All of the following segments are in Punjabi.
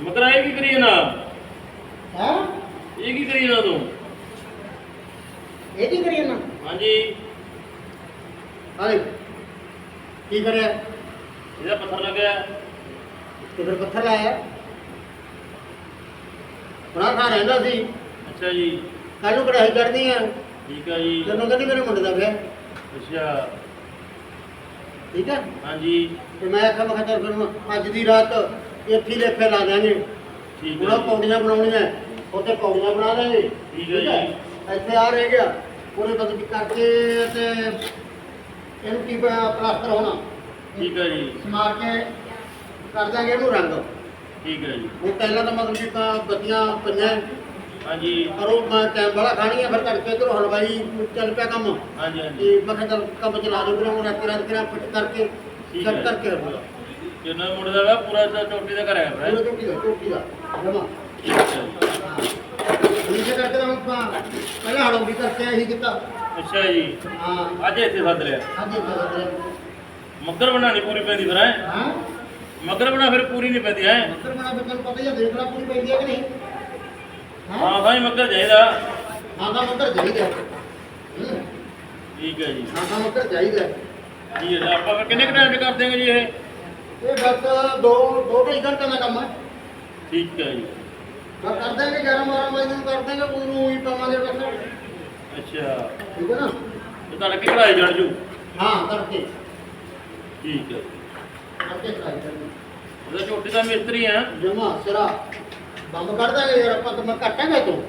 ਮਕਰਾ ਇਹ ਕੀ ਕਰੀ ਨਾ ਹੈ? ਇਹ ਕੀ ਕਰੀ ਨਾ ਤੂੰ? ਇਹ ਕੀ ਕਰੀਏ ਨਾ ਹਾਂਜੀ। ਹਾਲੇ ਕੀ ਕਰਿਆ? ਇਹਦਾ ਪੱਥਰ ਲੱਗਿਆ ਕਿਧਰ ਪੱਥਰ ਲਾਇਆ। ਬਣਾ ਖਾ ਰਹਿੰਦਾ ਸੀ। ਅੱਛਾ ਜੀ। ਕੱਲ ਨੂੰ ਕੜਾਈ ਕਰਨੀ ਆ। ਠੀਕ ਆ ਜੀ। ਤੈਨੂੰ ਕਹਿੰਦੀ ਮੇਰੇ ਮੁੰਡੇ ਦਾ ਵਿਆਹ। ਅੱਛਾ। ਠੀਕ ਹੈ ਹਾਂਜੀ। ਤੇ ਮੈਂ ਆਖਿਆ ਮੈਂ ਕਿਹਾ ਚੱਲ ਫਿਰ ਅੱਜ ਦੀ ਰਾਤ ਇੱਥੇ ਲੇਖੇ ਲਾ ਦਾਂਗੇ ਠੀਕ ਉਹਨਾਂ। ਪੌੜੀਆਂ ਬਣਾਉਣੀਆਂ ਉੱਥੇ ਪੌੜੀਆਂ ਬਣਾ ਦਾਂਗੇ ਠੀਕ ਹੈ ਜੀ। ਇੱਥੇ ਆ ਰਹਿ ਗਿਆ। ਉਹਨੇ ਬਦਲ ਕਰਕੇ ਤੇ ਇਹਨੂੰ ਕੀ ਪਲਾਸਟਰ ਹੋਣਾ। ਠੀਕ ਹੈ ਜੀ। ਸਮਾਰ ਕੇ ਕਰ ਦਾਂਗੇ ਇਹਨੂੰ ਰੰਗ। ਠੀਕ ਹੈ ਜੀ। ਉਹ ਪਹਿਲਾਂ ਤਾਂ ਮਤਲਬ ਕਿ ਤਾਂ ਬੱਤੀਆਂ ਪਈਆਂ। ਹਾਂਜੀ। ਪਰ ਉਹ ਮੈਂ ਟਾਈਮ ਵਾਲਾ ਖਾਣੀ ਆ ਫਿਰ ਤੜਕੇ ਇਧਰੋਂ ਹਲਵਾਈ ਚੱਲ ਪਿਆ ਕੰਮ। ਹਾਂਜੀ ਹਾਂਜੀ। ਮੈਂ ਕਿਹਾ ਚੱਲ ਕੰਮ ਚਲਾ ਦੋ ਫਿਰ ਉਹ ਰਾਤੀ ਰਾਤ ਕਿਰਾ ਫਿੱਟ ਕਰਕੇ ਠੀਕ ਸੈੱਟ। ਕਰਕੇ ਰੱਖੂਗਾ। ਕਿੰਨਾ ਮੁੰਡੇ ਦਾ ਵਾ ਪੂਰਾ ਤਾਂ ਚੋਟੀ ਦਾ ਕਰਿਆ ਹੈ ਪੂਰਾ ਟੋਟੀ ਦਾ ਟੋਟੀ ਦਾ ਜਮਾ। ਨੀਚੇ ਕਰਕੇ ਤਾਂ ਆਪਾਂ ਪਹਿਲਾਂ ਹੜੌਂਦੀ ਕਰਕੇ ਇਹੀ ਕੀਤਾ। ਅੱਛਾ ਜੀ। ਹਾਂ। ਅੱਜ ਇੱਥੇ ਸੱਦ ਲਿਆ। ਇਹ ਕਰਦੇ ਮੱਗਰ ਬਣਾਣੀ ਪੂਰੀ ਪੈਂਦੀ ਫਿਰ ਹੈ? ਹਾਂ। ਮੱਗਰ ਬਣਾ ਫਿਰ ਪੂਰੀ ਨਹੀਂ ਪੈਂਦੀ ਹੈ? ਮੱਕਰ ਬਣਾ ਫਿਰ ਤੁਹਾਨੂੰ ਪਤਾ ਹੀ ਆ ਦੇਖ ਲਾ ਪੂਰੀ ਪੈਂਦੀ ਹੈ ਕਿ ਨਹੀਂ। ਹਾਂ। ਹਾਂ ਸਾਈ ਮੱਗਰ ਚਾਹੀਦਾ। ਹਾਂ ਤਾਂ ਮੱਕਰ ਚਾਹੀਦਾ। ਹੂੰ, ਠੀਕ ਹੈ ਜੀ। ਹਾਂ ਤਾਂ ਮੱਕਰ ਚਾਹੀਦਾ। ਜੀ ਅੱਛਾ, ਆਪਾਂ ਫਿਰ ਕਿੰਨੇ ਕੁ ਟਾਈਮ 'ਚ ਕਰ ਦੇਂਗੇ ਜੀ ਇਹ? ਇਹ ਬਸ ਦੋ ਦੋ ਢਾਈ ਘੰਟੇ ਦਾ ਕੰਮ ਹੈ। ਠੀਕ ਹੈ ਜੀ। ਮੈਂ ਕਰ ਦਾਂਗੇ 11 12 ਵਜੇ ਨੂੰ ਕਰ ਦਾਂਗੇ ਉਹਨੂੰ ਹੀ ਪਾਵਾਂਗੇ ਬਸ। ਅੱਛਾ। ਠੀਕ ਹੈ ਨਾ? ਤੇ ਤੁਹਾਡਾ ਕੀ ਕਢਾਈ ਜੜ ਜੂ ਹਾਂ ਕਰਕੇ ਠੀਕ ਹੈ। ਕਰਕੇ ਕਰਾਈ ਕਰਨੀ। ਉਹਦਾ ਝੋਟੀ ਦਾ ਮਿਸਤਰੀ ਆ। ਜਮਾ ਸਿਰਾ। ਬੰਬ ਕੱਢ ਦਾਂਗੇ ਯਾਰ ਆਪਾਂ ਤਾਂ ਮੈਂ ਘਟਾਂਗੇ ਤੂੰ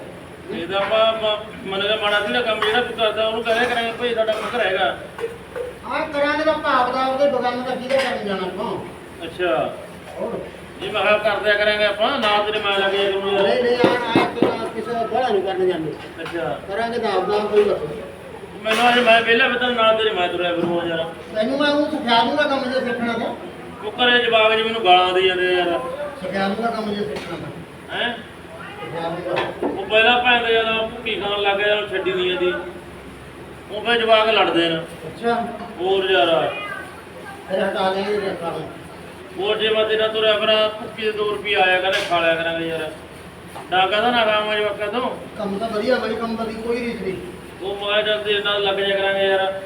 ਇਹਦਾ ਆਪਾਂ ਮਨ ਦਾ ਮਾੜਾ ਸੀ ਨਾ ਕੰਮ ਜਿਹੜਾ ਤੂੰ ਕਰਦਾ ਉਹਨੂੰ ਕਹਿਆ ਕਰਾਂਗੇ ਭਈ ਸਾਡਾ ਮੱਗਰ ਹੈਗਾ ਹਾਂ ਕਰਾਂਗੇ ਤਾਂ ਭਾਵ ਦਾ ਉਹਦੇ ਬਗਾਨ ਦਾ ਕਿਹਦੇ ਕਰਨ ਜਾਣਾ ਆਪਾਂ। ਅੱਛਾ। ਹੋਰ ਜੀ ਮੈਂ ਕਿਹਾ ਕਰ ਦਿਆ ਕਰਾਂਗੇ ਆਪਾਂ ਨਾ ਤੇਰੇ ਮੈਂ ਲੱਗੇ ਕਰੂੰ ਯਾਰ ਨਹੀਂ ਨਹੀਂ ਆਣ ਆਇਆ ਤਾਂ ਕਿਸੇ ਦਾ ਬੜਾ ਨਹੀਂ ਕਰਨ ਜਾਂਦੇ। ਅੱਛਾ। ਕਰਾਂਗੇ ਤਾਂ ਆਪਦਾ ਕੋਈ ਦੱਸੋ। ਮੈਨੂੰ ਅੱਜ ਮੈਂ ਵਿਹਲਾ ਬਤਾ ਨਾਲ ਤੇਰੇ ਮੈਂ ਤੁਰਿਆ ਫਿਰੂੰ ਯਾਰ। ਤੈਨੂੰ ਮੈਂ ਉਹ ਸਿਖਾ ਦੂੰਗਾ ਕੰਮ ਜੇ ਸਿੱਖਣਾ ਤਾਂ। ਉਹ ਕਰੇ ਜਵਾਬ ਜੀ ਮੈਨੂੰ ਗਾਲਾਂ ਦੇ ਜਾਂਦੇ ਯਾਰ। ਸਿਖਾ ਦੂੰਗਾ ਕੰਮ ਜੇ ਸਿੱਖਣਾ ਤਾਂ। ਹੈ? ਸਿਖਾ ਦੂੰਗਾ। ਉਹ ਪਹਿਲਾਂ ਭੈਣ ਦੇ ਜਦੋਂ ਭੁੱਕੀ ਖਾਣ ਲੱਗ ਗਿਆ ਛੱਡੀ ਨਹੀਂ ਜਾਂਦੀ ਉਹ ਫੇ ਜਵਾਕ ਲੜਦੇ ਨੇ। ਅੱਛਾ। ਹੋਰ ਯਾਰ। ਫਿਰ ਹਟਾ ਦੇਂਗੇ ਰੱਖਾ ਹੋਰ ਜੇ ਮੈਂ ਤੇਰਾ ਤੁਰਿਆ ਫਿਰਾਂ ਭੁੱਕੀ ਦੇ 2 ਰੁਪਏ ਆਇਆ ਕਰੇ ਖਾ ਲਿਆ ਕਰਾਂਗੇ ਯਾਰ। ਨਾ ਕਹਦਾ ਨਾ ਖਾਵਾਂ ਜਵਾਕਾਂ ਤੋਂ। ਕੰਮ ਤਾਂ ਵਧੀਆ ਬੜੀ ਕੰਮ ਦੀ ਕੋਈ ਰੀਸ ਨਹੀਂ। ਉਹ ਮਾਇਆ ਜਾਂਦੇ ਨਾਲ ਲੱਗ ਜਾ ਕਰਾਂਗੇ ਯਾਰ।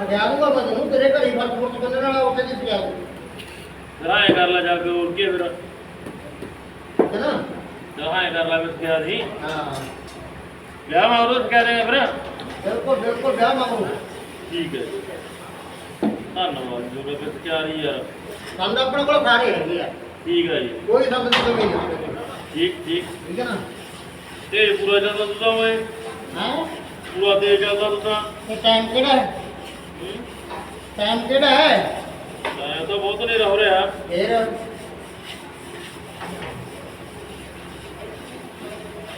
ਸਿਖਾ ਦੂੰਗਾ ਮੈਂ ਤੈਨੂੰ ਤੇਰੇ ਘਰੀ ਫ਼ਰਕ ਫੁਰਕ ਬੰਨਣ ਵਾਲਾ ਉੱਥੇ ਨਹੀਂ ਸਿਖਾ ਦੂੰ ਰਾਏ ਕਰ ਲੈ ਜਾ ਕੇ ਹੋਰ ਕੀ ਫਿਰ। ਹੈ ਨਾ? ਰਾਏ ਕਰ ਲੈ ਵਿੱਚ ਗਿਆ ਸੀ ਹਾਂ। ਵਿਆਹ ਮੈਂ ਉਹਨੂੰ ਕਹਿ ਦੇਗਾ ਫਿਰ। ਬਿਲਕੁਲ ਬਿਲਕੁਲ ਵਿਆਹ ਮੰਗੂ ਠੀਕ ਹੈ ਜੀ। ਧੰਨਵਾਦ ਜੋ ਯਾਰ ਕੰਮ ਤਾਂ ਆਪਣੇ ਕੋਲ ਸਾਰੇ ਹੈਗੇ ਆ। ਠੀਕ ਹੈ ਜੀ। ਕੋਈ ਸ਼ਬਦ ਦੀ ਕਮੀ ਨਹੀਂ। ਠੀਕ ਠੀਕ। ਠੀਕ ਹੈ ਨਾ? ਤੇ ਪੂਰਾ ਚੱਲਦਾ ਤੂੰ ਤਾਂ ਓਏ। ਹਾਂ? ਪੂਰਾ ਤੇ ਚੱਲਦਾ ਤੂੰ ਤਾਂ ਟਾਈਮ ਕਿਹੜਾ ਹੈ? ਹੂੰ? ਟਾਈਮ ਕਿਹੜਾ ਹੈ? ਮੈਂ ਤਾਂ ਬਹੁਤ ਨਹੀਂ ਰਹਿ ਰਿਹਾ। ਫੇਰ?